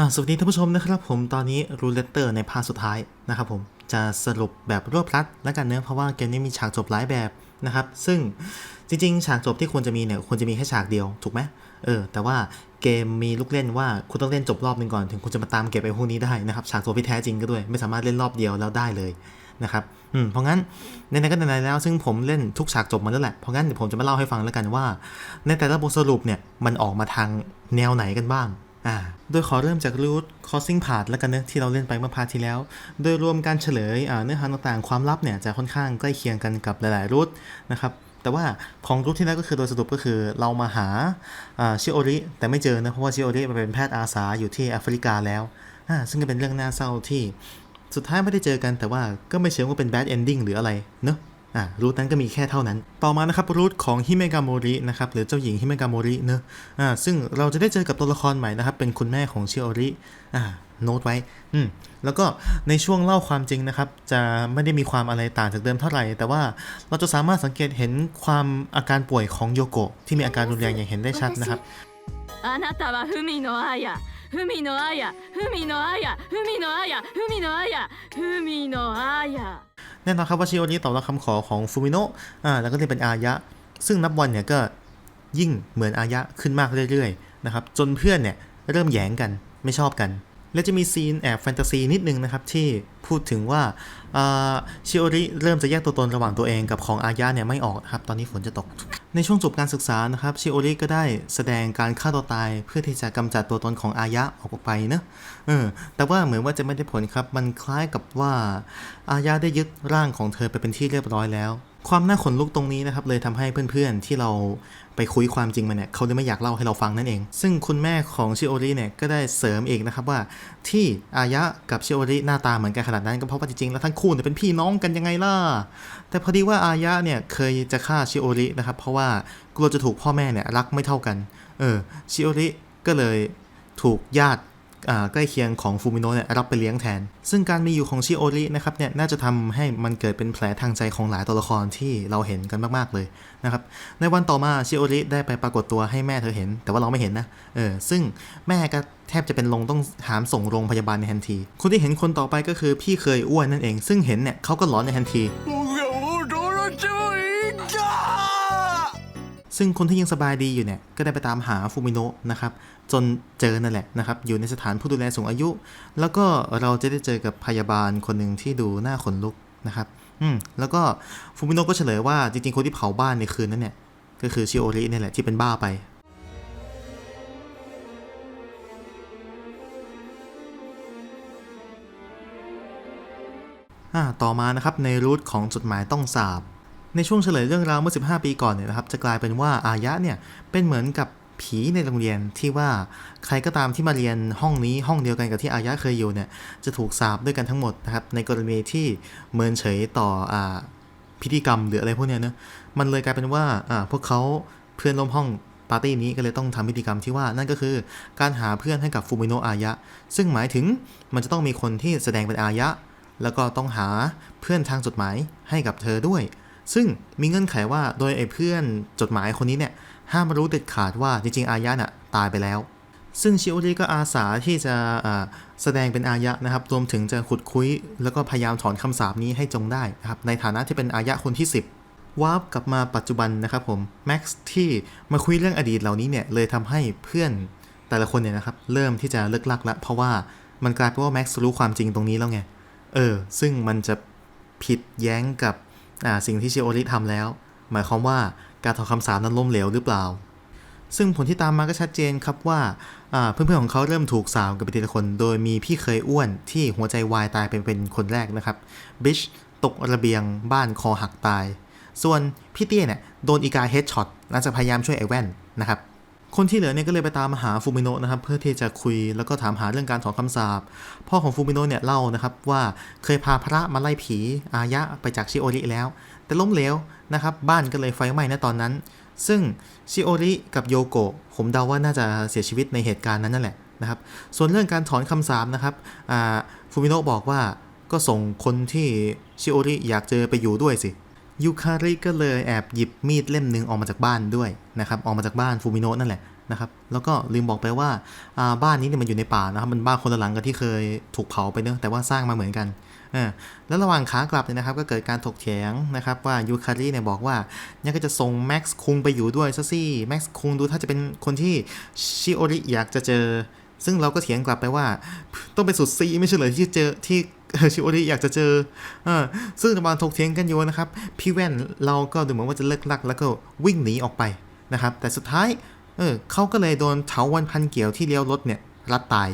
่าสวัสดีท่านผู้ชมนะครับผมตอนนี้รูเลตเตอร์ในภาคสุดท้ายนะครับผมจะสรุปแบบรวบรัดแล้วกันเนื้อเพราะว่าเกมนี้มีฉากจบหลายแบบนะครับซึ่งจริงๆ ฉากจบที่ควรจะมีเนี่ยควรจะมีแค่ฉากเดียวถูกไหมเออแต่ว่าเกมมีลูกเล่นว่าคุณต้องเล่นจบรอบหนึ่งก่อนถึงคุณจะมาตามเก็บไอ้พวกนี้ได้นะครับฉากจบที่แท้จริงก็ด้วย ไม่สามารถเล่นรอบเดียวแล้วได้เลยนะครับอืมเพราะงั้นในนั้นก็ในแล้ว ซึ่งผมเล่นทุกฉากจบมาแล้วแหละเพราะงั้นเดี๋ยวผมจะมาเล่าให้ฟังแล้วกันว่า ในแต่ละบทสรุปเนี่ยมันออกมาทางแนวไหนกันบ้าง อ่าโดยขอเริ่มจาก root crossing path แล้วกันเนะที่เราเล่นไปเมื่อพาร์ทที่แล้ว โดยรวมการเฉลยเนื้อหาต่างๆ ความลับเนี่ยจะค่อนข้างใกล้เคียงกันกับหลายๆ root นะครับแต่ว่าของรูทที่แล้วก็คือโดยสรุปก็คือเรามาหาชิโอริแต่ไม่เจอนะเพราะว่าชิโอริไปเป็นแพทย์อาสาอยู่ที่แอฟริกาแล้ว ซึ่งก็เป็นเรื่องน่าเศร้าที่สุดท้ายไม่ได้เจอกันแต่ว่าก็ไม่เชิงว่าเป็น bad ending หรืออะไรเนอะ อ่ารูทนั้นก็มีแค่เท่านั้น ต่อมานะครับรูทของฮิเมกาโมรินะครับหรือเจ้าหญิงฮิเมกาโมริเนอะอ่าซึ่งเราจะได้เจอกับตัวละครใหม่นะครับเป็นคุณแม่ของชิโอริอ่าโน้ตไว้อืมแล้วก็ในช่วงเล่าความจริงนะครับ จะไม่ได้มีความอะไรต่างจากเดิมเท่าไหร่ แต่ว่าเราจะสามารถสังเกตเห็นความอาการป่วยของโยโกะที่มีอาการรุนแรงอย่างเห็นได้ชัดนะครับ あなたは文のあ や文のあや文のあや文のあや文のあや文のあや แน่นอนครับว่าชิโอริตอบรับคำขอของฟูมิโนะอ่าแล้วก็เรียกเป็นอายะ ซึ่งนับวันเนี่ยก็ยิ่งเหมือนอายะขึ้นมากเรื่อยๆนะครับ จนเพื่อนเนี่ยเริ่มแหยงกันไม่ชอบกัน และจะมีซีนแอบแฟนตาซีนิดนึงนะครับที่พูดถึงว่าชิโอริเริ่มจะแยกตัวตนระหว่างตัวเองกับของอายะเนี่ยไม่ออกครับตอนนี้ฝนจะตก ในช่วงจบการศึกษานะครับชิโอริก็ได้แสดงการฆ่าตัวตายเพื่อที่จะกำจัดตัวตนของอายะออกไปเนอะเออแต่ว่าเหมือนว่าจะไม่ได้ผลครับมันคล้ายกับว่าอาญาได้ยึดร่างของเธอไปเป็นที่เรียบร้อยแล้ว ความน่าขนลุกตรงนี้นะครับเลยทำให้เพื่อนๆที่เราไปคุยความจริงมาเนี่ยเขาเลยไม่อยากเล่าให้เราฟังนั่นเอง ซึ่งคุณแม่ของชิโอริเนี่ยก็ได้เสริมเองนะครับว่า ที่อายะกับชิโอริหน้าตาเหมือนกันขนาดนั้นก็เพราะว่าจริงๆแล้วทั้งคู่เนี่ยเป็นพี่น้องกันยังไงล่ะ แต่พอดีว่าอายะเนี่ยเคยจะฆ่าชิโอรินะครับเพราะว่ากลัวจะถูกพ่อแม่เนี่ยรักไม่เท่ากัน เออชิโอริก็เลยถูกญาติ ใกล้เคียงของฟูมิโนะเนี่ยรับไปเลี้ยงแทน ซึ่งการมีอยู่ของชิโอรินะครับเนี่ยน่าจะทำให้มันเกิดเป็นแผลทางใจของหลายตัวละครที่เราเห็นกันมากๆเลยนะครับในวันต่อมาชิโอริได้ไปปรากฏตัวให้แม่เธอเห็น แต่ว่าเราไม่เห็นนะเออซึ่งแม่ก็แทบจะเป็นลงต้องหามส่งโรงพยาบาลในทันที คนที่เห็นคนต่อไปก็คือพี่เคยอ้วนนั่นเอง ซึ่งเห็นเนี่ยเขาก็หลอนในทันที ซึ่งคนที่ยังสบายดีอยู่เนี่ย ก็ได้ไปตามหาฟูมิโนะนะครับ จนเจอนั่นแหละนะครับ อยู่ในสถานผู้ดูแลสูงอายุ แล้วก็เราจะได้เจอกับพยาบาลคนหนึ่งที่ดูหน้าขนลุกนะครับ อืม แล้วก็ฟูมิโนะก็เฉลยว่าจริงๆ คนที่เผาบ้านในคืนนั้นเนี่ย ก็คือชิโอริเนี่ยแหละที่เป็นบ้าไปอ่าต่อมานะครับในรูทของจดหมายต้องสาบ ในช่วงเฉลยเรื่องราวเมื่อ 15 ปีก่อนเนี่ยนะครับ จะกลายเป็นว่าอายะเนี่ยเป็นเหมือนกับผีในโรงเรียนที่ว่าใครก็ตามที่มาเรียนห้องนี้ห้องเดียวกันกับที่อายะเคยอยู่เนี่ยจะถูกสาบด้วยกันทั้งหมดนะครับในกรณีที่เมินเฉยต่ออ่าพิธีกรรมหรืออะไรพวกเนี้ยเนะมันเลยกลายเป็นว่าอ่าพวกเขาเพื่อนร่วมห้องปาร์ตี้นี้ก็เลยต้องทำพิธีกรรมที่ว่านั่นก็คือการหาเพื่อนให้กับฟูมิโนะอายะ ซึ่งหมายถึงมันจะต้องมีคนที่แสดงเป็นอายะ แล้วก็ต้องหาเพื่อนทางจดหมายให้กับเธอด้วย ซึ่งมีเงื่อนไขว่าโดยไอ้เพื่อนจดหมายคนนี้เนี่ยห้ามรู้เด็ดขาดว่าจริงๆ อายะน่ะตายไปแล้ว ซึ่งชิโอริก็อาสาที่จะแสดงเป็นอายะนะครับ รวมถึงจะขุดคุย แล้วก็พยายามถอนคำสาปนี้ให้จงได้นะครับ ในฐานะที่เป็นอายะคนที่ 10วาร์ปกลับมาปัจจุบันนะครับผมแม็กซ์ที่มาคุยเรื่องอดีตเหล่านี้เนี่ยเลยทำให้เพื่อนแต่ละคนเนี่ยนะครับเริ่มที่จะเลิกลักละเพราะว่ามันกลายเป็นว่าแม็กซ์รู้ความจริงตรงนี้แล้วไงเออซึ่งมันจะผิดแย้งกับ สิ่งที่ชิโอริทำแล้ว หมายความว่าการถอนคำสาปนั้นล้มเหลวหรือเปล่า ซึ่งผลที่ตามมาก็ชัดเจนครับว่าเพื่อนๆของเขาเริ่มถูกสาวกันไปทีละคน โดยมีพี่เคยอ้วนที่หัวใจวายตายเป็นเป็นคนแรกนะครับบิชตกระเบียงบ้านคอหักตาย ส่วนพี่เตี้ยเนี่ยโดนอีกาเฮดช็อตหลังจากพยายามช่วยไอ้แว่นนะครับ คนที่เหลือเนี่ยก็เลยไปตามหาฟูมิโนะนะครับเพื่อที่จะคุยแล้วก็ถามหาเรื่องการถอนคำสาปพ่อของฟูมิโนะเนี่ยเล่านะครับว่าเคยพาพระมาไล่ผีอายะไปจากชิโอริแล้ว แต่ล้มเหลวนะครับบ้านก็เลยไฟไหม้ในตอนนั้น ซึ่งชิโอริกับโยโกะผมเดาว่าน่าจะเสียชีวิตในเหตุการณ์นั้นนั่นแหละนะครับส่วนเรื่องการถอนคำสาปนะครับฟูมิโนะบอกว่าก็ส่งคนที่ชิโอริอยากเจอไปอยู่ด้วยสิ ยูคาริก็เลยแอบหยิบมีดเล่มหนึ่งออกมาจากบ้านด้วยนะครับออกมาจากบ้านฟูมิโนะนั่นแหละนะครับแล้วก็ลืมบอกไปว่าาบ้านนี้เนี่ยมันอยู่ในป่านะครับมันบ้านคนละหลังกับที่เคยถูกเผาไปเนอะแต่ว่าสร้างมาเหมือนกันแล้วระหว่างขากลับเนี่ยนะครับก็เกิดการถกเถียงนะครับว่ายูคาริเนี่ยบอกว่าเนี่ยก็จะส่งแม็กซ์คุงไปอยู่ด้วยซะสิแม็กซ์คุงดูถ้าจะเป็นคนที่ชิโอริอยากจะเจอ ซึ่งเราก็เถียงกลับไปว่าต้องเป็นสุดซีไม่ใช่เหรอที่เจอที่ชิโอริอยากจะเจอเออซึ่งระหว่างถกเถียงกันอยู่นะครับ พี่แว่นเราก็ดูเหมือนว่าจะเลิกลัก แล้วก็วิ่งหนีออกไปนะครับ แต่สุดท้าย เออเขาก็เลยโดนเถาวันพันเกี่ยวที่เลี้ยวรถเนี่ยรัดตาย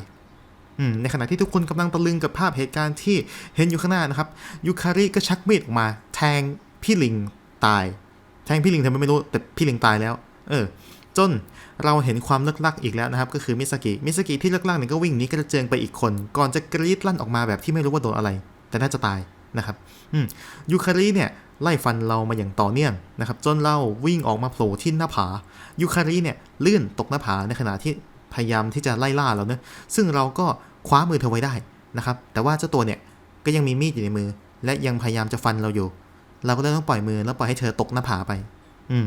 ในขณะที่ทุกคนกำลังตะลึงกับภาพเหตุการณ์ที่เห็นอยู่ข้างหน้านะครับ ยูคาริก็ชักมีดออกมา แทงพี่ลิงตาย แทงพี่ลิงทำไมไม่รู้แต่พี่ลิงตายแล้ว เออ จนเราเห็นความเลิกลักอีกแล้วนะครับ ก็คือมิสกิมิสกิที่เลิกลักเนี่ยก็วิ่งหนีกระเจิงไปอีกคน ก่อนจะกรีดลั่นออกมาแบบที่ไม่รู้ว่าโดนอะไร แต่น่าจะตายนะครับยูคาริเนี่ยไล่ฟันเรามาอย่างต่อเนื่องนะครับ จนเราวิ่งออกมาโผล่ที่หน้าผายูคาริเนี่ยลื่นตกหน้าผาในขณะที่พยายามที่จะไล่ล่าเราเนะซึ่งเราก็คว้ามือเธอไว้ได้นะครับ แต่ว่าเจ้าตัวเนี่ยก็ยังมีมีดอยู่ในมือ และยังพยายามจะฟันเราอยู่ เราก็เลยต้องปล่อยมือแล้วปล่อยให้เธอตกหน้าผาไป อืม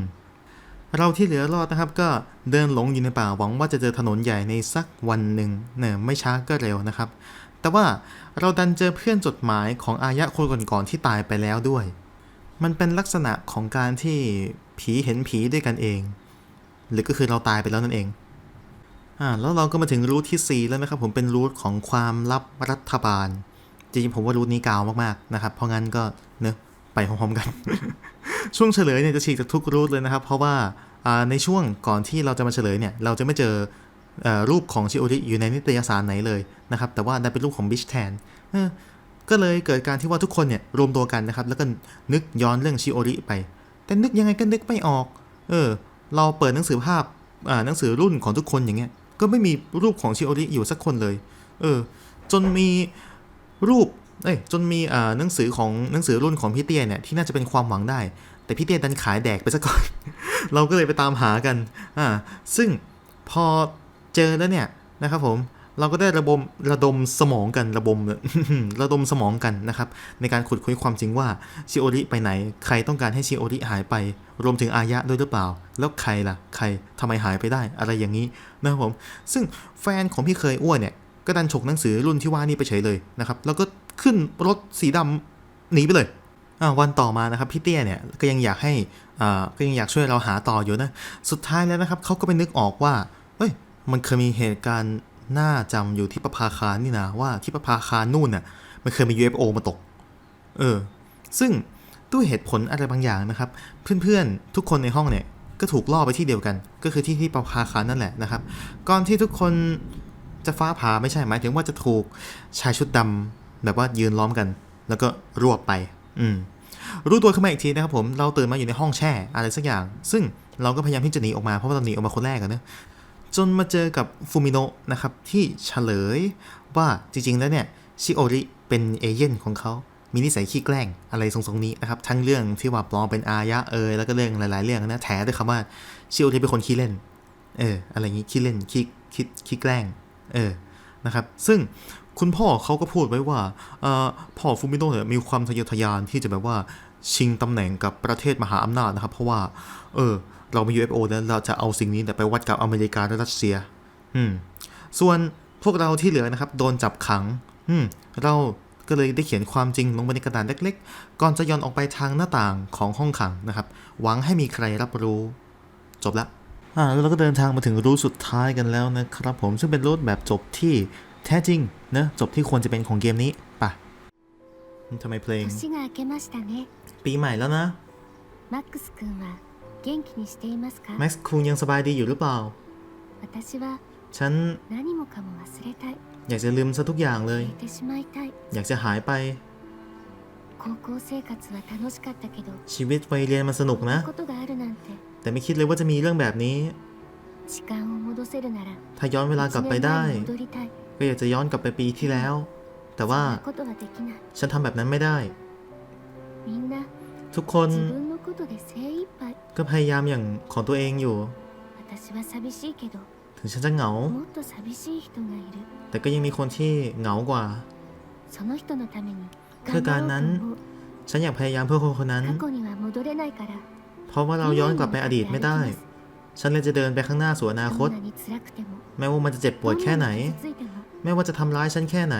เราที่เหลือรอดนะครับก็เดินหลงอยู่ในป่าหวังว่าจะเจอถนนใหญ่ในสักวันหนึ่งเนี่ยไม่ช้าก็เร็วนะครับ แต่ว่าเราดันเจอเพื่อนจดหมายของอายะคนก่อนๆที่ตายไปแล้วด้วย มันเป็นลักษณะของการที่ผีเห็นผีด้วยกันเอง หรือก็คือเราตายไปแล้วนั่นเองอ่าแล้วเราก็มาถึงรูทที่ 4 แล้วนะครับ ผมเป็นรูทของความลับรัฐบาลจริงๆผมว่ารูทนี้กาวมากๆนะครับ เพราะงั้นก็ ไปพร้อมๆกัน ช่วงเฉลยเนี่ยจะฉีกจากทุกรูทเลยนะครับ เพราะว่าในช่วงก่อนที่เราจะมาเฉลยเนี่ย เราจะไม่เจอรูปของชิโอริอยู่ในนิตยสารไหนเลยนะครับ แต่ว่าไดันเป็นรูปของบิชแทนก็เลยเกิดการที่ว่าทุกคนเนี่ยรวมตัวกันนะครับ แล้วก็นึกย้อนเรื่องชิโอริไป แต่นึกยังไงก็นึกไม่ออก เออ เราเปิดหนังสือภาพหนังสือรุ่นของทุกคนอย่างเงี้ย ก็ไม่มีรูปของชิโอริอยู่สักคนเลย เออ จนมีรูป เอ้ยจนมีอ่าหนังสือของหนังสือรุ่นของพี่เตี้ยเนี่ยที่น่าจะเป็นความหวังได้ แต่พี่เตี้ยดันขายแดกไปซะก่อน เราก็เลยไปตามหากันอ่าซึ่งพอเจอแล้วเนี่ยนะครับผมเราก็ได้ระบมระดมสมองกันระบมระดมสมองกันนะครับ ในการขุดคุยความจริงว่าชิโอริไปไหน ใครต้องการให้ชิโอริหายไป รวมถึงอายะด้วยหรือเปล่า แล้วใครล่ะ ใครทำไมหายไปได้อะไรอย่างนี้นะครับผม ซึ่งแฟนของพี่เคยอ้วนเนี่ย ก็ดันฉกหนังสือรุ่นที่ว่านี่ไปเฉยเลยนะครับ แล้วก็ ขึ้นรถสีดำหนีไปเลยอ่าวันต่อมานะครับพี่เตี้ยเนี่ยก็ยังอยากให้อ่าก็ยังอยากช่วยเราหาต่ออยู่นะ สุดท้ายแล้วนะครับเขาก็ไปนึกออกว่าเฮ้ยมันเคยมีเหตุการณ์น่าจำอยู่ที่ประภาคารนี่นะว่าที่ประภาคารนู่นน่ะมันเคยมี UFO มาตก เออ ซึ่งด้วยเหตุผลอะไรบางอย่างนะครับ เพื่อนๆทุกคนในห้องเนี่ยก็ถูกล่อไปที่เดียวกัน ก็คือที่ที่ประภาคารนั่นแหละนะครับ ก่อนที่ทุกคนจะฟ้าผ่าไม่ใช่หมายถึงว่าจะถูกชายชุดดำ แบบว่ายืนล้อมกัน แล้วก็รวบไป อืมรู้ตัวขึ้นมาอีกทีนะครับผมเราตื่นมาอยู่ในห้องแช่อะไรสักอย่าง ซึ่งเราก็พยายามที่จะหนีออกมาเพราะว่าเราหนีออกมาคนแรกกันเนอะจนมาเจอกับฟูมิโนะนะครับที่เฉลยว่าจริงๆแล้วเนี่ยชิโอริเป็นเอเย่นของเขา มีนิสัยขี้แกล้งอะไรทรงๆนี้นะครับ ทั้งเรื่องที่ว่าปลอมเป็นอายะเอยแล้วก็เรื่องหลายๆเรื่องนะแถด้วยคำว่าชิโอริเป็นคนขี้เล่น เอออะไรอย่างนี้ขี้เล่นขี้ขี้ขี้แกล้ง เออนะครับ ซึ่ง คุณพ่อเขาก็พูดไว้ว่าพ่อฟูมิโนะเนี่ยมีความทะเยอทะยานที่จะแบบว่าชิงตำแหน่งกับประเทศมหาอำนาจนะครับ เพราะว่า เออ เรามี UFO แล้วเราจะเอาสิ่งนี้ไปวัดกับอเมริกาและรัสเซีย อืม ส่วนพวกเราที่เหลือนะครับ โดนจับขัง อืม เราก็เลยได้เขียนความจริงลงบนในกระดานเล็ก ๆ ก่อนจะย้อนออกไปทางหน้าต่างของห้องขังนะครับ หวังให้มีใครรับรู้ จบละอ่าแล้วเราก็เดินทางมาถึงรูทสุดท้ายกันแล้วนะครับ ผมซึ่งเป็นรูทแบบจบที่ แท้จริงเนะจบที่ควรจะเป็นของเกมนี้ป่ะทำไมเพลง ปีใหม่แล้วนะแม็กซ์คุณยังสบายดีอยู่หรือเปล่า ฉัน อยากจะลืมซะทุกอย่างเลย อยากจะหายไป ชีวิตวัยเรียนมันสนุกนะ แต่ไม่คิดเลยว่าจะมีเรื่องแบบนี้ ถ้าย้อนเวลากลับไปได้ ก็อยากจะย้อนกลับไปปีที่แล้ว แต่ว่าฉันทำแบบนั้นไม่ได้ ทุกคนก็พยายามอย่างของตัวเองอยู่ ถึงฉันจะเหงา แต่ก็ยังมีคนที่เหงากว่า เพื่อการนั้น ฉันอยากพยายามเพื่อคนคนนั้น เพราะว่าเราย้อนกลับไปอดีตไม่ได้ ฉันเลยจะเดินไปข้างหน้าสู่อนาคต แม้ว่ามันจะเจ็บปวดแค่ไหน แม้ว่าจะทำร้ายฉันแค่ไหน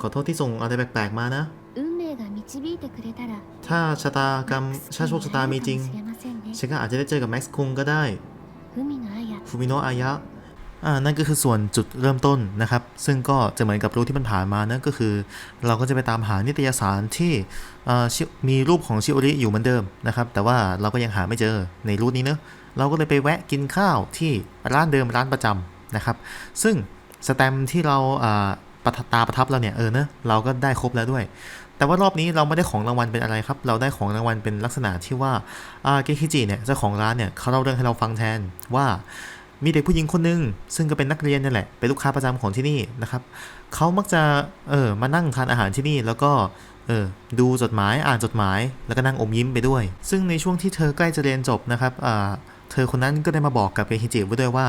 ขอโทษที่ส่งอะไรแปลกๆมานะ ถ้าชะตากรรมชาโชคชะตามีจริง ฉันก็อาจจะได้เจอกับแม็กซ์คุงก็ได้ ฟูมิโนะอายะนั่นก็คือส่วนจุดเริ่มต้นนะครับ ซึ่งก็จะเหมือนกับรูที่มันผ่านมานะก็คือ เราก็จะไปตามหานิตยสารที่มีรูปของชิโอริอยู่เหมือนเดิมนะครับ แต่ว่าเราก็ยังหาไม่เจอในรูนี้เนอะ เราก็เลยไปแวะกินข้าวที่ร้านเดิมร้านประจำนะครับ ซึ่งสแตมที่เราประตาประทับเราเนี่ยเออเนอะเราก็ได้ครบแล้วด้วย แต่ว่ารอบนี้เราไม่ได้ของรางวัลเป็นอะไรครับ เราได้ของรางวัลเป็นลักษณะที่ว่าเกคิจิเนี่ยเจ้าของร้านเนี่ยเขาเล่าเรื่องให้เราฟังแทนว่ามีเด็กผู้หญิงคนหนึ่งซึ่งก็เป็นนักเรียนนี่แหละเป็นลูกค้าประจำของที่นี่นะครับเขามักจะเออมานั่งทานอาหารที่นี่แล้วก็เออดูจดหมายอ่านจดหมาย แล้วก็นั่งอมยิ้มไปด้วย ซึ่งในช่วงที่เธอใกล้จะเรียนจบนะครับอ่า เธอคนนั้นก็ได้มาบอกกับเกคิจิไว้ด้วยว่า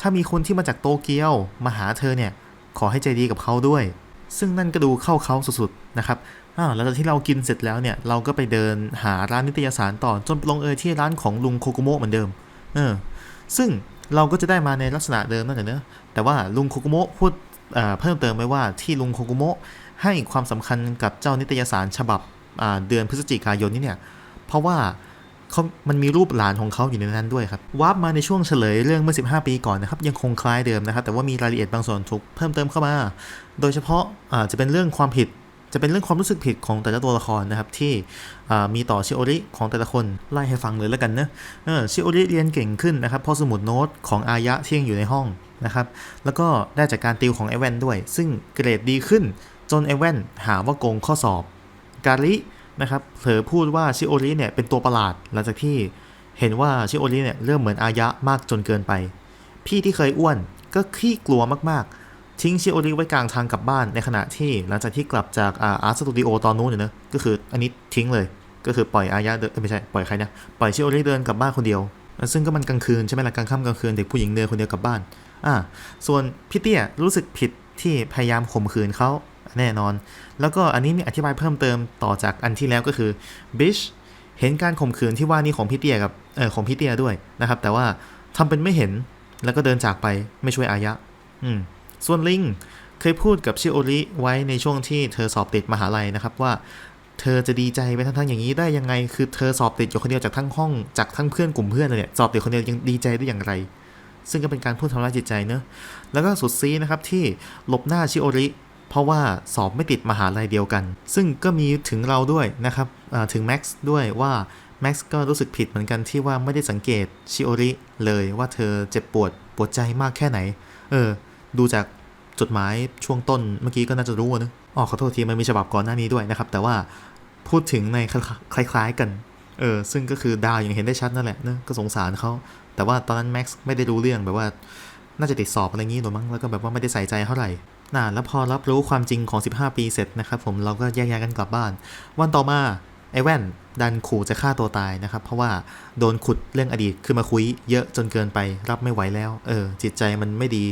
ถ้ามีคนที่มาจากโตเกียวมาหาเธอเนี่ย ขอให้ใจดีกับเขาด้วย ซึ่งนั่นก็ดูเข้าเขาสุดๆนะครับอ่าหลังจากที่เรากินเสร็จแล้วเนี่ย เราก็ไปเดินหาร้านนิตยสารต่อจนลงเอยที่ร้านของลุงโคกุโมะเหมือนเดิม เออ ซึ่งเราก็จะได้มาในลักษณะเดิมนั่นแหละเนอะแต่ว่าลุงโคกุโมะพูดเพิ่มเติมไว้ว่าที่ลุงโคกุโมะให้ความสำคัญกับเจ้านิตยสารฉบับเดือนพฤศจิกายนนี้เนี่ย เพราะว่า เขามันมีรูปหลานของเขาอยู่ในนั้นด้วยครับวาร์ปมาในช่วงเฉลยเรื่องเมื่อ 15 ปีก่อนนะครับ ยังคงคล้ายเดิมนะครับ แต่ว่ามีรายละเอียดบางส่วนถูกเพิ่มเติมเข้ามา โดยเฉพาะอ่าจะเป็นเรื่องความผิด จะเป็นเรื่องความรู้สึกผิดของแต่ละตัวละครนะครับ ที่มีต่อชิโอริของแต่ละคนไล่ให้ฟังเลยแล้วกันนะชิโอริเรียนเก่งขึ้นนะครับเพราะสมุดโน้ตของอายะที่ยังอยู่ในห้องนะครับแล้วก็ได้จากการติวของไอแวนด้วย ซึ่งเกรดดีขึ้นจนไอแวนหาว่าโกงข้อสอบ กาลิ นะครับเผอพูดว่าชิโอริเนี่ยเป็นตัวประหลาด หลังจากที่เห็นว่าชิโอริเนี่ยเริ่มเหมือนอายะมากจนเกินไป พี่ที่เคยอ้วนก็ขี้กลัวมากๆ ทิ้งชิโอริไว้กลางทางกลับบ้านในขณะที่หลังจากที่กลับจากอาร์ตสตูดิโอตอนนู้นเนี่ยนะก็คืออันนี้ทิ้งเลย ก็คือปล่อยอายะเดินเอ้ยไม่ใช่ปล่อยใครนะปล่อยชิโอริเดินกลับบ้านคนเดียว ซึ่งก็มันกลางคืนใช่ไหมล่ะกลางค่ำกลางคืนเด็กผู้หญิงเดินคนเดียวกลับบ้านอ่าส่วนพี่เตี้ยรู้สึกผิดที่พยายามข่มขืนเขา แน่นอน แล้วก็อันนี้มีอธิบายเพิ่มเติมต่อจากอันที่แล้วก็คือบิชเห็นการข่มขืนที่ว่านี่ของพี่เตียกับเออของพี่เตียด้วยนะครับ แต่ว่าทำเป็นไม่เห็นแล้วก็เดินจากไปไม่ช่วยอายะ อืม ส่วนลิงเคยพูดกับชิโอริไว้ในช่วงที่เธอสอบติดมหาลัยนะครับว่า เธอจะดีใจไปทั้งๆอย่างนี้ได้ยังไง คือเธอสอบติดอยู่คนเดียวจากทั้งห้องจากทั้งเพื่อนกลุ่มเพื่อนเลยเนี่ยสอบติดคนเดียวยังดีใจได้อย่างไร ซึ่งก็เป็นการพูดทำร้ายจิตใจเนอะแล้วก็สุดซีนะครับที่หลบหน้าชิโอริ เพราะว่าสอบไม่ติดมหาลัยเดียวกัน ซึ่งก็มีถึงเราด้วยนะครับถึงแม็กซ์ด้วยว่าแม็กซ์ก็รู้สึกผิดเหมือนกันที่ว่าไม่ได้สังเกตชิโอริเลยว่าเธอเจ็บปวดปวดใจมากแค่ไหน เออ ดูจากจดหมายช่วงต้นเมื่อกี้ก็น่าจะรู้นะอ๋อขอโทษทีมันมีฉบับก่อนหน้านี้ด้วยนะครับ แต่ว่าพูดถึงในคล้ายๆกัน เออ ซึ่งก็คือดาวอย่างเห็นได้ชัดนั่นแหละเนอะก็สงสารเขาแต่ว่าตอนนั้นแม็กซ์ไม่ได้รู้เรื่องแบบว่า น่าจะติดสอบอะไรงี้หรือมั้งแล้วก็แบบว่าไม่ได้ใส่ใจเท่าไหร่ น่าแล้วพอรับรู้ความจริงของ 15 ปีเสร็จนะครับผมเราก็แยกย้ายกันกลับบ้าน วันต่อมาไอ้แว่นดันขู่จะฆ่าตัวตายนะครับ เพราะว่าโดนขุดเรื่องอดีตขึ้นมาคุยเยอะจนเกินไปรับไม่ไหวแล้วเออจิตใจมันไม่ดี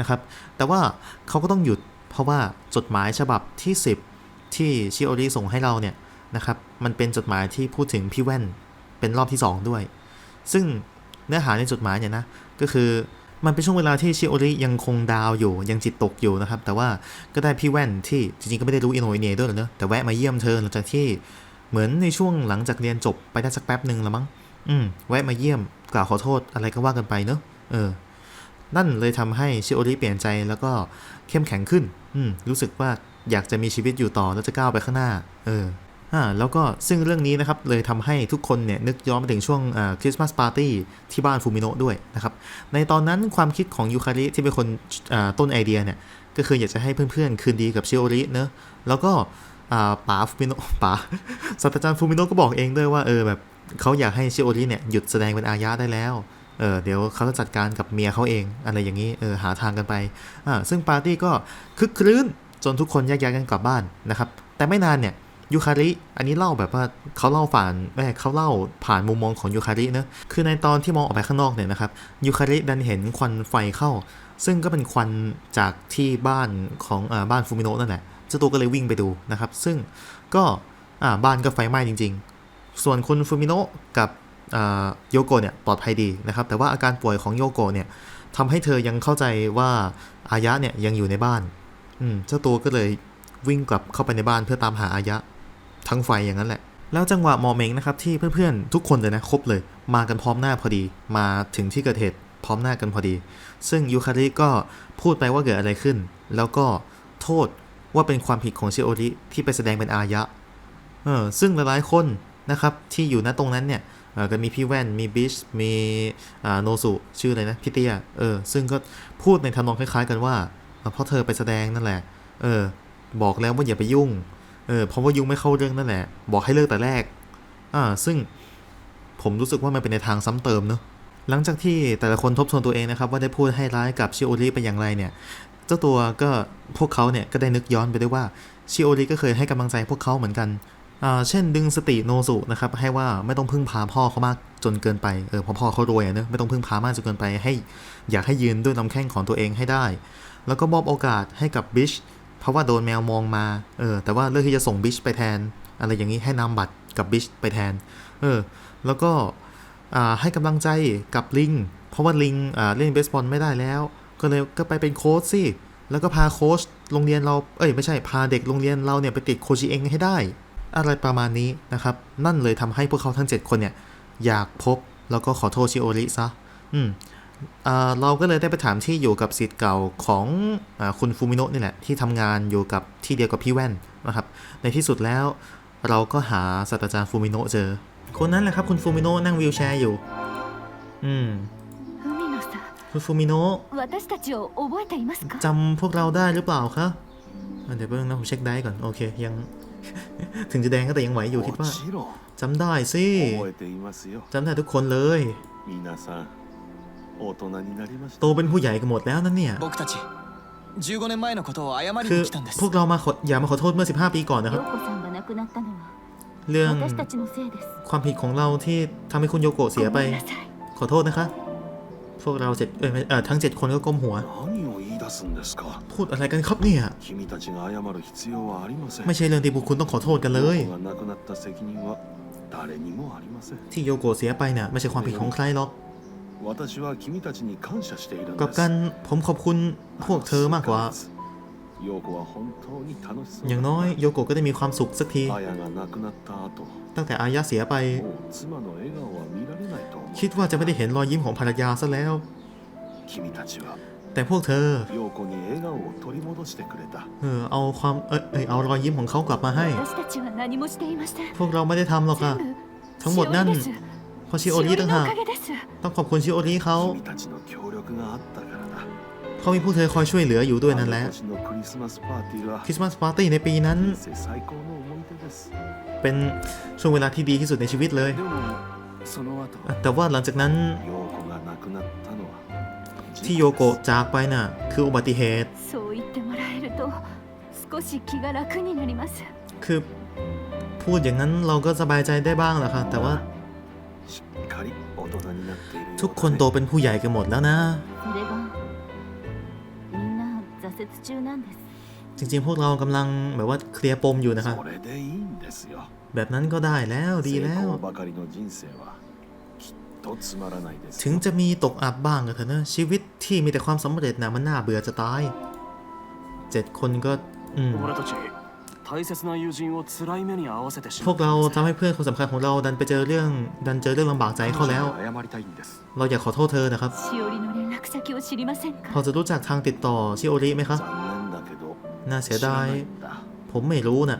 นะครับ แต่ว่าเขาก็ต้องหยุดเพราะว่าจดหมายฉบับที่ 10 ที่ชิโอริส่งให้เราเนี่ยนะครับมันเป็นจดหมายที่พูดถึงพี่แว่นเป็นรอบที่ 2 ด้วย ซึ่งเนื้อหาในจดหมายเนี่ยนะก็คือ มันเป็นช่วงเวลาที่ชิโอริยังคงดาวอยู่ยังจิตตกอยู่นะครับ แต่ว่าก็ได้พี่แว่นที่จริงๆก็ไม่ได้รู้อินโนอินเนด้วยหรอกเนอะแต่แวะมาเยี่ยมเธอหลังจากที่เหมือนในช่วงหลังจากเรียนจบไปได้สักแป๊บหนึ่งแล้วมั้งอืมแวะมาเยี่ยมกล่าวขอโทษอะไรก็ว่ากันไปเนอะเออ นั่นเลยทำให้ชิโอริเปลี่ยนใจแล้วก็เข้มแข็งขึ้น อืมรู้สึกว่าอยากจะมีชีวิตอยู่ต่อแล้วจะก้าวไปข้างหน้า เออ อ่าแล้วก็ซึ่งเรื่องนี้นะครับเลยทำให้ทุกคนเนี่ยนึกย้อนไปถึงช่วงคริสต์มาสปาร์ตี้ที่บ้านฟูมิโนะด้วยนะครับในตอนนั้นความคิดของยูคาริที่เป็นคนต้นไอเดียเนี่ยก็คืออยากจะให้เพื่อนๆ คืนดีกับชิโอริเนอะแล้วก็ป๋าฟูมิโนะป๋าศาสตราจารย์ฟูมิโนะก็บอกเองด้วยว่าเออแบบเขาอยากให้ชิโอริเนี่ยหยุดแสดงเป็นอายะได้แล้วเออเดี๋ยวเขาจะจัดการกับเมียเขาเองอะไรอย่างนี้เออหาทางกันไปอ่าซึ่งปาร์ตี้ก็คึกครื้นจนทุกคนแยกย้ายกันกลับบ้านนะครับแต่ไม่นานเนี่ย ยูคาริ อันนี้เล่าแบบว่าเขาเล่าผ่านไม่เขาเล่าผ่านมุมมองของยูคาริเนะคือในตอนที่มองออกไปข้างนอกเนี่ยนะครับยูคาริดันเห็นควันไฟเข้า ซึ่งก็เป็นควันจากที่บ้านของอบ้านฟูมิโนะนั่นแหละเจ้าตัวก็เลยวิ่งไปดูนะครับ ซึ่งก็บ้านก็ไฟไหม้จริง ๆ ส่วนคุณฟูมิโนะกับโยโกะเนี่ยปลอดภัยดีนะครับ แต่ว่าอาการป่วยของโยโกะเนี่ยทำให้เธอยังเข้าใจว่าอายะเนี่ยยังอยู่ในบ้านอืมเจ้าตัวก็เลยวิ่งกลับเข้าไปในบ้านเพื่อตามหาอายะ ทั้งไฟอย่างนั้นแหละ แล้วจังหวะมอเมงนะครับที่เพื่อนๆทุกคนเลยนะครบเลย มากันพร้อมหน้าพอดี มาถึงที่เกิดเหตุพร้อมหน้ากันพอดี ซึ่งยูคาริก็พูดไปว่าเกิดอะไรขึ้น แล้วก็โทษว่าเป็นความผิดของเชโอริที่ไปแสดงเป็นอายะ เออ ซึ่งหลายๆคนนะครับที่อยู่ณตรงนั้นเนี่ยก็มีพี่แว่น มีบิช มีโนสุชื่ออะไรนะ พี่เตียเออ ซึ่งก็พูดในทำนองคล้ายๆกันว่า เพราะเธอไปแสดงนั่นแหละ เออ บอกแล้วว่าอย่าไปยุ่ง เออเพราะว่ายุ่งไม่เข้าเรื่องนั่นแหละ บอกให้เลิกแต่แรกอ่าซึ่งผมรู้สึกว่ามันเป็นในทางซ้ำเติมเนอะหลังจากที่แต่ละคนทบทวนตัวเองนะครับ ว่าได้พูดให้ร้ายกับชิโอริเป็นอย่างไรเนี่ย เจ้าตัวก็พวกเขาเนี่ยก็ได้นึกย้อนไปด้วยว่าชิโอริก็เคยให้กำลังใจพวกเขาเหมือนกันอ่าเช่นดึงสติโนสุนะครับให้ว่าไม่ต้องพึ่งพาพ่อเขามากจนเกินไปเออพราะพ่อเขารวยเนอะไม่ต้องพึ่งพามากจนเกินไปให้ อยากให้ยืนด้วยลำแข้งของตัวเองให้ได้ แล้วก็มอบโอกาสให้กับบิช เพราะว่าโดนแมวมองมา เออ แต่ว่าเลือกที่จะส่งบิชไปแทน อะไรอย่างนี้ให้นำบัตรกับบิชไปแทน เออ แล้วก็ให้กำลังใจกับลิง เพราะว่าลิงเล่นเบสบอลไม่ได้แล้ว ก็เลยก็ไปเป็นโค้ชสิ แล้วก็พาโค้ชโรงเรียนเรา เอ้ยไม่ใช่ พาเด็กโรงเรียนเราเนี่ยไปติดโคชิเองให้ได้ อะไรประมาณนี้นะครับ นั่นเลยทำให้พวกเขาทั้ง 7 คนเนี่ยอยากพบแล้วก็ขอโทษชิโอริซะ อืม เราก็เลยได้ไปถามที่อยู่กับสิทธิ์เก่าของอคุณฟูมิโนะนี่แหละที่ทำงานอยู่กับที่เดียวกับพี่แว่นนะครับ ในที่สุดแล้วเราก็หาศาสตราจารย์ฟูมิโนะเจอ คนนั้นแหละครับคุณฟูมิโนะนั่งวีลแชร์อยู่ อืมคุณฟูมิโนะจำพวกเราได้หรือเปล่าคะเดี๋ยวเพิ่งนะผมเช็คได้ก่อน โอเค ยัง ถึงจะแดงก็แต่ยังไหวอยู่คิดว่าจำได้สิจำได้ทุกคนเลย 大人になりまし โต た เป็นผู้ใหญ่กันหมดแล้วนั่นเนี่ย 僕たち15年前のことを謝り คือ に来たんです พวกเรามาขออย่ามาขอโทษเมื่อ 15 ปีก่อนนะครับ 陽子さんが亡くなったのは เรื่อง 私たちのせいです ความผิดของเราที่ทำให้คุณโยโกะเสียไป ごめんなさい ขอโทษนะคะ พวกเราเจ็ดเอ้ยไม่เออทั้งเจ็ดคนก็ก้มหัว 何を言い出すんですか พูดอะไรกันครับเนี่ย 君たちが謝る必要はありません ไม่ใช่เรื่องที่พวกคุณต้องขอโทษกันเลย 陽子が亡くなった責任は誰にもありません ที่โยโกะเสียไปเนี่ยไม่ใช่ความผิดของใครหรอก กับการผมขอบคุณพวกเธอมากกว่า อย่างน้อยโยโกะก็ได้มีความสุขสักที ตั้งแต่อายะเสียไป คิดว่าจะไม่ได้เห็นรอยยิ้มของภรรยาซะแล้ว แต่พวกเธอ เออเอาความเออเอารอยยิ้มของเขากลับมาให้ พวกเราไม่ได้ทำหรอกค่ะ ทั้งหมดนั่น ราะชิโอริต่างหากต้องขอบคุณชิโอริเขาเขามีผู้เธอคอยช่วยเหลืออยู่ด้วยนั่นแหละคริสต์มาสปาร์ตี้ในปีนั้น เป็นช่วงเวลาที่ดีที่สุดในชีวิตเลย แต่ว่าหลังจากนั้นที่โยโกะจากไปน่ะ คืออุบัติเหตุ คือพูดอย่างนั้นเราก็สบายใจได้บ้างแหละค่ะ แต่ว่า ทุกคนโตเป็นผู้ใหญ่กันหมดแล้วนะ จริงๆ พวกเรากำลังแบบว่าเคลียร์ปมอยู่นะครับ แบบนั้นก็ได้แล้วดีแล้ว ถึงจะมีตกอับบ้างก็เถอะนะ ชีวิตที่มีแต่ความสำเร็จนะมันน่าเบื่อจะตาย เจ็ดคนก็ อืม พวกเราทำให้เพื่อนคนสำคัญของเราดันไปเจอเรื่องดันเจอเรื่องลำบากใจเข้าแล้ว เราอยากขอโทษเธอนะครับ พอจะรู้จักทางติดต่อชิโอริไหมครับ น่าเสียดาย ผมไม่รู้นะ่ะ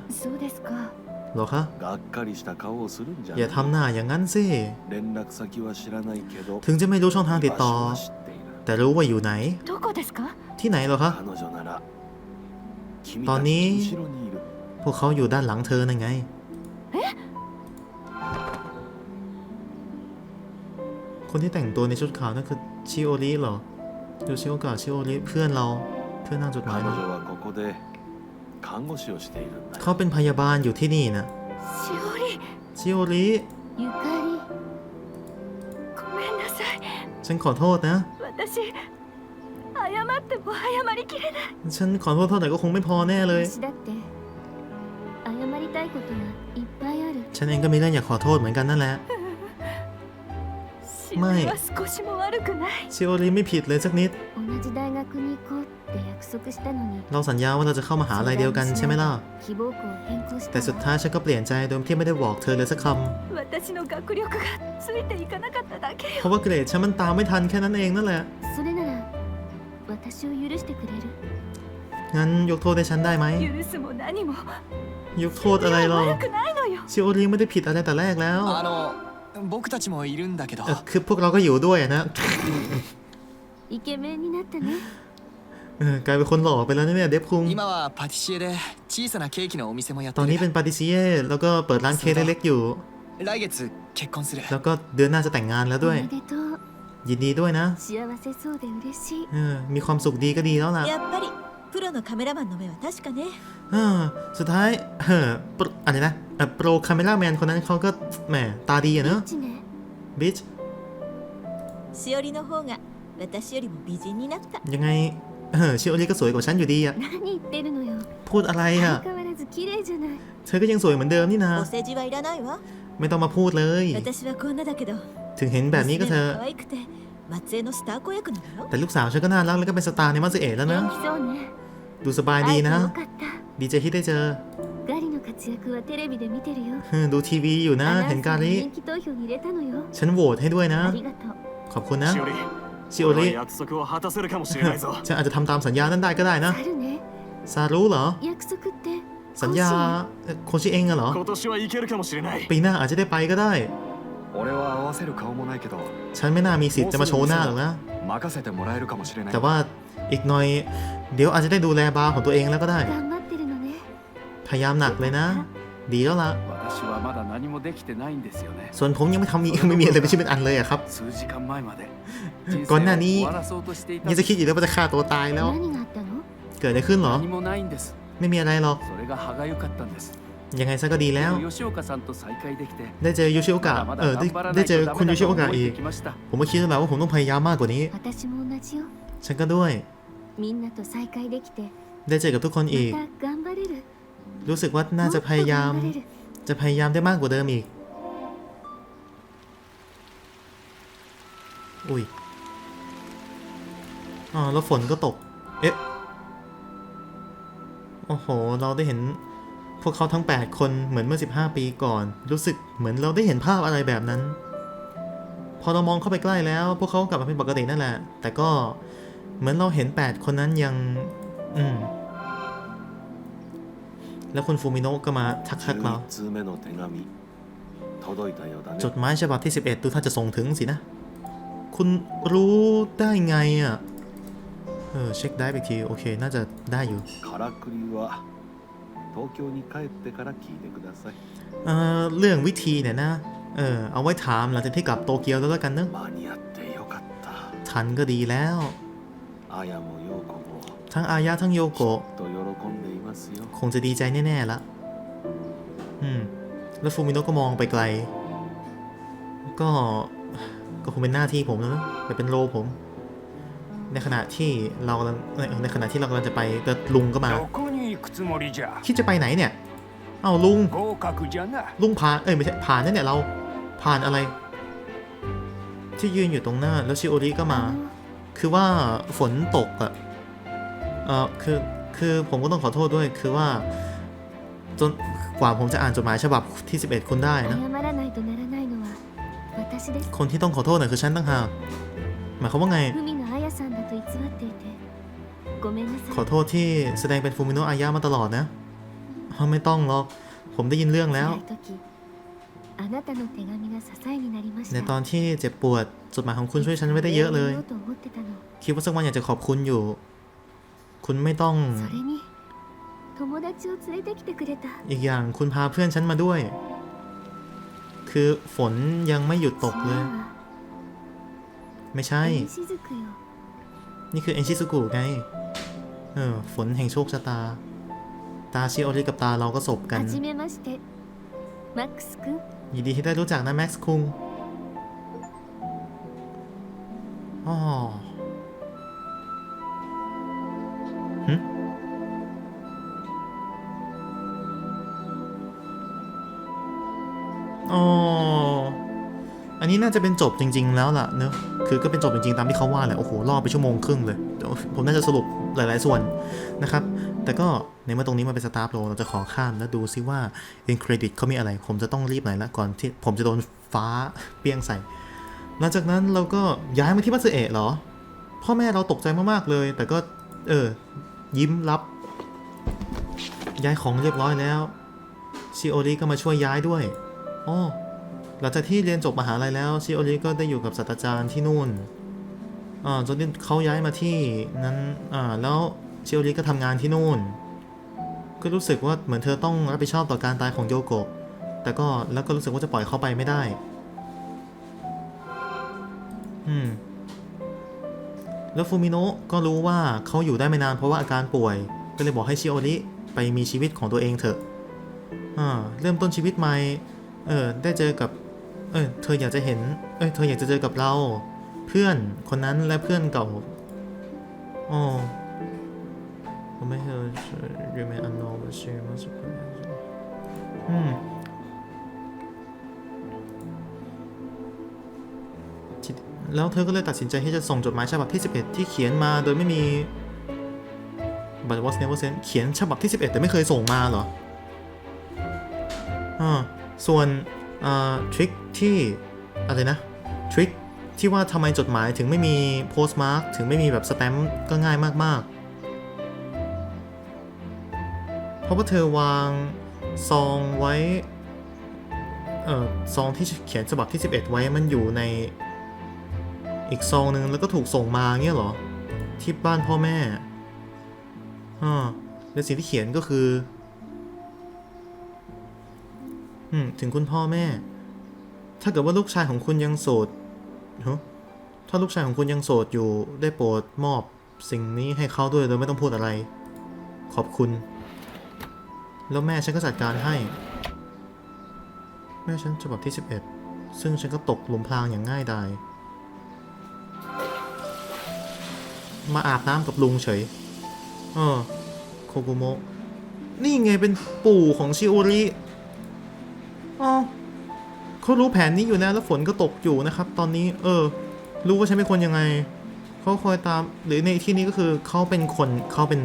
หรอคะอย่าทำหน้าอย่างนั้นสิ ถึงจะไม่รู้ช่องทางติดต่อ แต่รู้ว่าอยู่ไหน ที่ไหนหรอคะ ตอนนี้ พวกเขาอยู่ด้านหลังเธอนั่นไง คนที่แต่งตัวในชุดขาวนั่นคือชิโอริเหรอ อยู่ชิโอกะชิโอริเพื่อนเราเพื่อนนางจดหมายเนาเขาเป็นพยาบาลอยู่ที่นี่นะชิโอริชิโอริฉันขอโทษนะฉันขอโทษเท่าไหร่ก็คงไม่พอแน่เลย たいことがいっぱいある ฉันเองก็มีเรื่องอยากขอโทษเหมือนกันนั่นแหละ しおりは少しも悪くない ชิโอริไม่ผิดเลยสักนิด 同じ大学に行こうって約束したのに เราสัญญาว่าเราจะเข้ามาหาลัยเดียวกันใช่ไหมล่ะ 希望校を変更した แต่สุดท้ายฉันก็เปลี่ยนใจโดยที่ไม่ได้บอกเธอเลยสักค 私の学力がついていかなかっただけ ำ よ เพราะว่าเกรดฉันมันตามไม่ทันแค่นั้นเองนั่นแหละ それなら私を許してくれる งั้นยกโทษให้ฉันได้ไหม 許すも何も ยกโทษอะไรหรอกชิโอริไม่ได้ผิดอะไรแต่แรกแล้วคือพวกเราก็อยู่ด้วยนะกลายเป็นคนหล่อไปแล้วนี่เด็บคุงตอนนี้เป็นปาติซิเยแล้วก็เปิดร้านเค้กเล็กๆอยู่ แล้วก็เดือนหน้าจะแต่งงานแล้วด้วย ยินดีด้วยนะมีความสุขดีก็ดีแล้วล่ะ プロのカメラマンの目は確かね เออสุดท้ายเออโปรอะไรนะเอ่อโปรคาเมล่าแมนคนนั้นเขาก็แหมตาดีอะเนอะ 一年 บิช しおりの方が私よりも美人になった ยังไงเออชิโอริก็สวยกว่าฉันอยู่ดีอะ 何言ってるのよ พูดอะไรอะ 相変わらず綺麗じゃない เธอก็ยังสวยเหมือนเดิมนี่นะ お世辞はいらないわ ไม่ต้องมาพูดเลย 私はこんなだけど ถึงเห็นแบบนี้ก็ 娘 เธอ は可愛くて 松江のスター子役なのよ แต่ลูกสาวฉันก็น่ารักแล้วก็เป็นสตาร์ในมัสเอะแล้วนะ 元気そうね ดูสบายดี 会えて นะ よかった ดีใจที่ได้เจอ ガリの活躍はテレビで見てるよ เออดูทีวีอยู่นะ アナウンサー เห็นการนี้ 人気投票に入れたのよ ฉันโหวตให้ด้วยนะ ありがとう ขอบคุณนะ しおり ชิโอริ 俺は約束を果たせるかもしれないぞ ฉันอาจจะทำตามสัญญานั้นได้ก็ได้นะ あるね ซารุเหรอ 約束って สัญญาเอ่อโคชิเองอะเหรอ 今年はいけるかもしれない ปีหน้าอาจจะได้ไปก็ได้ 俺は合わせる顔もないけど ฉันไม่น่ามีสิทธิ์จะมาโชว์หน้าหรอกนะ 任せてもらえるかもしれない แต่ว่าอีกหน่อย เดี๋ยวอาจจะได้ดูแลบาร์ของตัวเองแล้วก็ได้ 頑張ってるのね พยายามหนักเลยนะ ดีแล้วล่ะ 私はまだ何もできてないんですよね ส่วนผมยังไม่ทำมี ไม่มีอะไรเป็นชิ้นเป็นอันเลยอะครับ 数時間前までこんなに終わらそうとしていた ยังจะคิดอยู่แล้วว่าจะฆ่าตัวตายแล้ว 何があったの เกิดอะไรขึ้นเหรอ 何もないんです ไม่มีอะไรหรอก それが歯がゆかったんです ยังไงซะก็ดีแล้ว ได้เจอยูชิโอกะเออได้ได้เจอคุณยูชิโอกะอีก ผมก็คิดแล้วว่าผมต้องพยายามมากกว่านี้ ฉันก็ด้วย ได้เจอกับทุกคนอีก รู้สึกว่าน่าจะพยายาม จะพยายามได้มากกว่าเดิมอีก อุ้ยอ๋อแล้วฝนก็ตก เอ๊ะ โอ้โห เราได้เห็น พวกเขาทั้ง 8 คนเหมือนเมื่อ 15 ปีก่อน รู้สึกเหมือนเราได้เห็นภาพอะไรแบบนั้น พอเรามองเข้าไปใกล้แล้ว พวกเขากลับมาเป็นปกตินั่นแหละ แต่ก็เหมือนเราเห็น 8 คนนั้นยัง อืม แล้วคุณฟูมิโนะก็มาทักทักเราจดหมายฉบับที่ 11ดูท่านจะส่งถึงสินะ คุณรู้ได้ไงอะ เออ เช็คได้ไปที โอเค น่าจะได้อยู่คาราคุริวะ 東京に帰ってから聞いてください เออเรื่องวิธีเนี่ยนะ เออ เอาไว้ถามหลังจากที่กลับโตเกียวแล้วแล้วกันเนอะ 間に合ってよかった ทันก็ดีแล้ว 綾も陽子も ทั้งอายะทั้งโยโกะ と喜んでいますよ คงจะดีใจแน่ ๆ ละ อืม แล้วฟูมิโนะก็มองไปไกล ก็ ก็คงเป็นหน้าที่ผมแล้วนะแต่เป็นโลผม ในขณะที่เรากำลังในในขณะที่เรากำลังจะไปแต่ลุงก็มา どこに行くつもりじゃ คิดจะไปไหนเนี่ย เอาลุง ลุงผ่าน เอ้ยไม่ใช่ผ่านนั่นเนี่ยเราผ่านอะไร ที่ยืนอยู่ตรงหน้า แล้วชิโอริก็มา คือว่าฝนตกอะเออคือคือผมก็ต้องขอโทษด้วยคือว่าจนกว่าผมจะอ่านจดหมายฉบับที่ 11 คุณได้นะ คนที่ต้องขอโทษน่ะคือฉันตั้งหากหมายความว่าไง ขอโทษที่แสดงเป็นฟูมิโนะอายามาตลอดนะ ไม่ต้องหรอก ผมได้ยินเรื่องแล้ว ในตอนที่เจ็บปวด จดหมายของคุณช่วยฉันไว้ได้เยอะเลย คิดว่าสักวันอยากจะขอบคุณอยู่ คุณไม่ต้อง อีกอย่างคุณพาเพื่อนฉันมาด้วย คือฝนยังไม่หยุดตกเลย ไม่ใช่ นี่คือเอนชิซุกุไง เออ ฝนแห่งโชคชะตา ตาชิโอริกับตาเราก็สบกันยินดีที่ได้รู้จักนะแม็กซ์คุงอ๋อหึอ๋อ อันนี้น่าจะเป็นจบจริง ๆ แล้วล่ะเนอะ คือก็เป็นจบจริง ๆ ตามที่เขาว่าแหละ โอ้โห รอไปชั่วโมงครึ่งเลยผมน่าจะสรุป หลาย ๆ ส่วนนะครับ แต่ก็ในเมื่อตรงนี้มันเป็นสตาร์ทโลเราจะขอข้ามแล้วดูซิว่า in credit เขามีอะไร ผมจะต้องรีบหน่อยละก่อนที่ผมจะโดนฟ้าเปี้ยงใส่ หลังจากนั้นเราก็ย้ายมาที่มัตสึเอะเหรอ พ่อแม่เราตกใจมาก ๆ เลย แต่ก็ เออ ยิ้มรับ ย้ายของเรียบร้อยแล้วชิโอริก็มาช่วยย้ายด้วยอ๋อหลังจากที่เรียนจบมหาลัยแล้วชิโอริก็ได้อยู่กับศาสตราจารย์ที่นู่นอ่า จนที่เขาย้ายมาที่นั้นแล้วเชิโอริก็ทำงานที่นู่น ก็รู้สึกว่าเหมือนเธอต้องรับผิดชอบต่อการตายของโยโกะ แต่ก็แล้วก็รู้สึกว่าจะปล่อยเขาไปไม่ได้ อืม แล้วฟูมิโนะก็รู้ว่าเขาอยู่ได้ไม่นานเพราะว่าอาการป่วย ก็เลยบอกให้ชิโอริไปมีชีวิตของตัวเองเถอะ อ่า เริ่มต้นชีวิตใหม่ เออ ได้เจอกับ เออ เธออยากจะเห็น เอ้ยเธออยากจะเจอกับเรา พื่อนคนนั้นและเพื่อนเก่าอ๋อผมไม่เคยยูเมอันโนบชิมาสุอืมแล้วเธอก็เลยตัดสินใจที่จะส่งจดหมายฉบับที่ 11 ที่เขียนมาโดยไม่มี but was never sent เขียนฉบับที่ 11 แต่ไม่เคยส่งมาเหรออ่าส่วนอ่าทริคที่อะไรนะทริค ที่ว่าทำไมจดหมายถึงไม่มี postmark ถึงไม่มีแบบสแตมป์ก็ง่ายมากๆ เพราะว่าเธอวางซองไว้เอ่อซองที่เขียนฉบับที่ 11 ไว้มันอยู่ในอีกซองหนึ่งแล้วก็ถูกส่งมาเงี้ยเหรอ ที่บ้านพ่อแม่อ่าและสิ่งที่เขียนก็คือ อืม ถึงคุณพ่อแม่ ถ้าเกิดว่าลูกชายของคุณยังโสด ถ้าลูกชายของคุณยังโสดอยู่ได้โปรดมอบสิ่งนี้ให้เขาด้วยโดยไม่ต้องพูดอะไร ขอบคุณ แล้วแม่ฉันก็จัดการให้ แม่ฉันฉบับที่ 11 ซึ่งฉันก็ตกหลุมพรางอย่างง่ายดาย มาอาบน้ำกับลุงเฉย เออ โคกุโมะ นี่ไงเป็นปู่ของชิโอริอ๋อ เขารู้แผนนี้อยู่นะแล้วฝนก็ตกอยู่นะครับ ตอนนี้ เออ รู้ว่าฉันเป็นคนยังไงเขาคอยตาม หรือในที่นี้ก็คือเขาเป็นคนเขาเป็น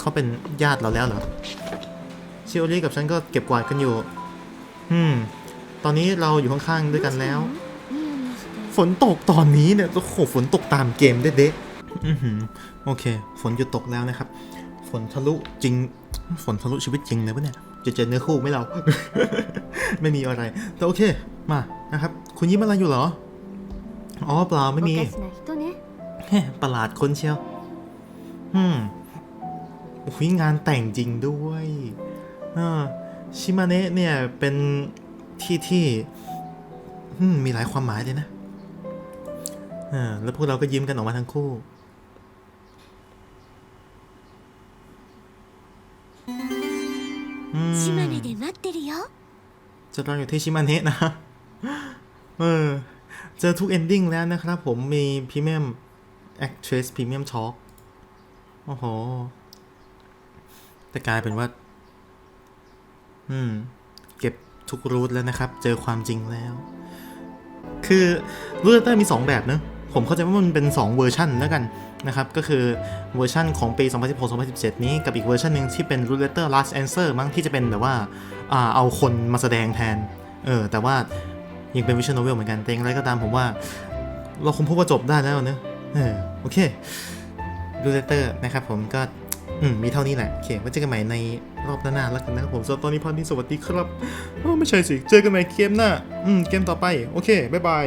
เขาเป็นญาติเราแล้วเหรอเโอรี่กับฉันก็เก็บกวาดกันอยู่ อืม ตอนนี้เราอยู่ข้างๆด้วยกันแล้ว ฝนตกตอนนี้เนี่ยโอ้โหฝนตกตามเกมเด๊ะโอเค ฝนหยุดตกแล้วนะครับ ฝนทะลุจริง ฝนทะลุชีวิตจริงเลยปะเนี่ย จะเจอเนื้อคู่ไม่เรา ไม่มีอะไร แต่โอเค มานะครับ คุณยิ้มอะไรอยู่หรอ อ๋อเปล่าไม่มีประหลาดคนเชียวอืมอุ้ยงานแต่งจริงด้วยชิมาเนะเนี่ยเป็นที่ที่มีหลายความหมายเลยนะแล้วพวกเราก็ยิ้มกันออกมาทั้งคู่ ชิมาเนะเดมัตเตอร์โยจะรออยู่ที่ชิมาเนะนะ เออ เจอทุกเอนดิ้งแล้วนะครับผมมีพรีเมียมแอคทรสพรีเมียมช็อคโอ้โห แต่กลายเป็นว่า อืม เก็บทุกรูทแล้วนะครับ เจอความจริงแล้ว คือรูทเตอร์มี 2 แบบเนอะผมเข้าใจว่ามันเป็น 2 เวอร์ชั่นแล้วกัน นะครับ ก็คือเวอร์ชันของปี 2016-2017 นี้กับอีกเวอร์ชันหนึ่งที่เป็น r o o t Letter Last Answer มั้งที่จะเป็นแบบว่าเอาคนมาแสดงแทน เออ แต่ว่ายังเป็นวิชวลโนเวลเหมือนกัน แต่อย่างไรก็ตามผมว่า เราคงพูดว่าจบได้แล้วเนอะเออ โอเคดูเลเตอร์นะครับผมก็อืมมีเท่านี้แหละ โอเคไว้เจอกันใหม่ในรอบหน้าๆแล้วกันนะครับผมสำหรับตอนนี้พอดีสวัสดีครับไม่ใช่สิ เจอกันใหม่เกมหน้า อืม เกมต่อไป โอเค บ๊ายบาย